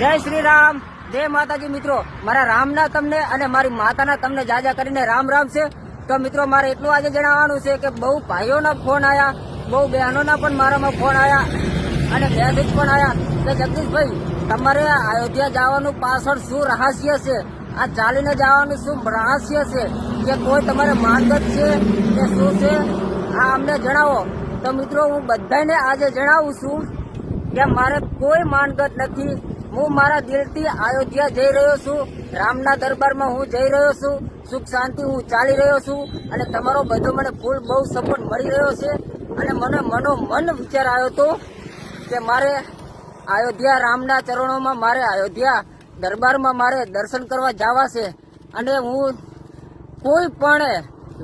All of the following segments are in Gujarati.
જય શ્રી રામ. જય માતાજી મિત્રો, મારા રામના તમને અને મારી માતાના તમને જાજા કરીને રામ રામ છે. તો મિત્રો, મારે એટલું આજે જણાવવાનું છે કે બહુ ભાઈઓના ફોન આવ્યા બહુ બહેનોના પણ મારામાં ફોન આવ્યા અને મેસેજ પણ આવ્યા કે જગદીશભાઈ, તમારે અયોધ્યા જવાનું પાછળ શું રહસ્ય છે? આ ચાલીને જવાનું શું રહસ્ય છે? કે કોઈ તમારે માનગત છે કે શું છે? આ અમને જણાવો. તો મિત્રો, હું બધાને આજે જણાવું છું કે મારે કોઈ માનગત નથી. હું મારા દિલથી અયોધ્યા જઈ રહ્યો છું. રામના દરબારમાં હું જઈ રહ્યો છું. સુખ શાંતિ હું ચાલી રહ્યો છું. અને તમારો બધો મને ફૂલ બહુ સપોર્ટ મળી રહ્યો છે. અને મને મનો મન વિચાર આવ્યો હતો કે મારે અયોધ્યા રામના ચરણોમાં મારે અયોધ્યા દરબારમાં મારે દર્શન કરવા જવા છે. અને હું કોઈ પણ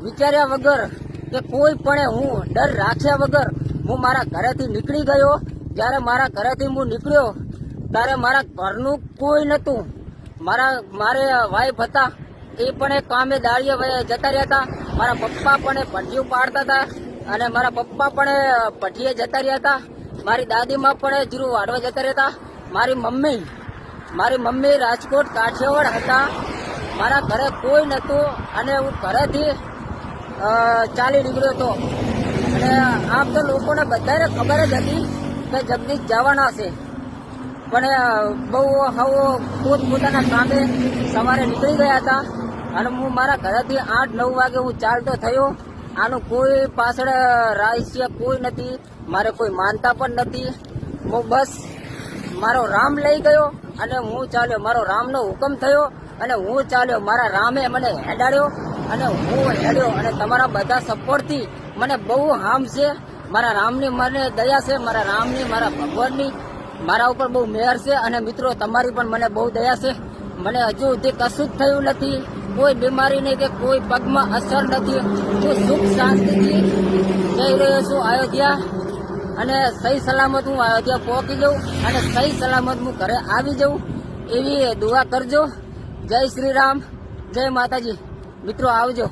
વિચાર્યા વગર કે કોઈ પણ હું ડર રાખ્યા વગર હું મારા ઘરેથી નીકળી ગયો. જ્યારે મારા ઘરેથી હું નીકળ્યો ત્યારે મારા ઘરનું કોઈ નહોતું. મારા, મારે વાઈફ હતા. એ પણ એક કામે દાળીએ જતા રહ્યા હતા. મારા પપ્પા પણ એ ભઠ્ઠીઓ પાડતા હતા અને મારા પપ્પા પણ એ ભઠીએ જતા રહ્યા હતા. મારી દાદીમાં પણ એ જીરું વાડવા જતા રહ્યા હતા. મારી મમ્મી મારી મમ્મી રાજકોટ કાઠિયાવાડ હતા. મારા ઘરે કોઈ નહોતું અને હું ઘરેથી ચાલી નીકળ્યો હતો. અને આમ તો લોકોને બધાને ખબર જ હતી કે જગદીશ જવાના છે. પણ બહુ હવો પોતપોતાના કામે સવારે નીકળી ગયા હતા અને હું મારા ઘરેથી આઠ નવ વાગે હું ચાલતો થયો. આનું કોઈ પાછળ રહસ્ય કોઈ નથી, મારે કોઈ માનતા પણ નથી. હું બસ મારો રામ લઈ ગયો અને હું ચાલ્યો, મારો રામનો હુકમ થયો અને હું ચાલ્યો, મારા રામે મને હેડાડ્યો અને હું હેડ્યો અને તમારા બધા સપોર્ટથી મને બહુ હામ છે. મારા રામની મને દયા છે, મારા રામની, મારા ભગવાનની. મારા ઉપર બહુ મેહર છે અને મિત્રો, તમારી પણ મને બહુ દયા છે. મને હજુ સુધી કશું જ થયું નથી. કોઈ બીમારી નહીં કે કોઈ પગમાં અસર નથી. હું સુખ શાંતિથી જઈ રહ્યો છું અયોધ્યા. અને સહી સલામત હું અયોધ્યા પહોંચી જાઉં અને સહી સલામત હું ઘરે આવી જાઉં. એવી દુઆ કરજો. જય શ્રી રામ. જય માતાજી. મિત્રો, આવજો.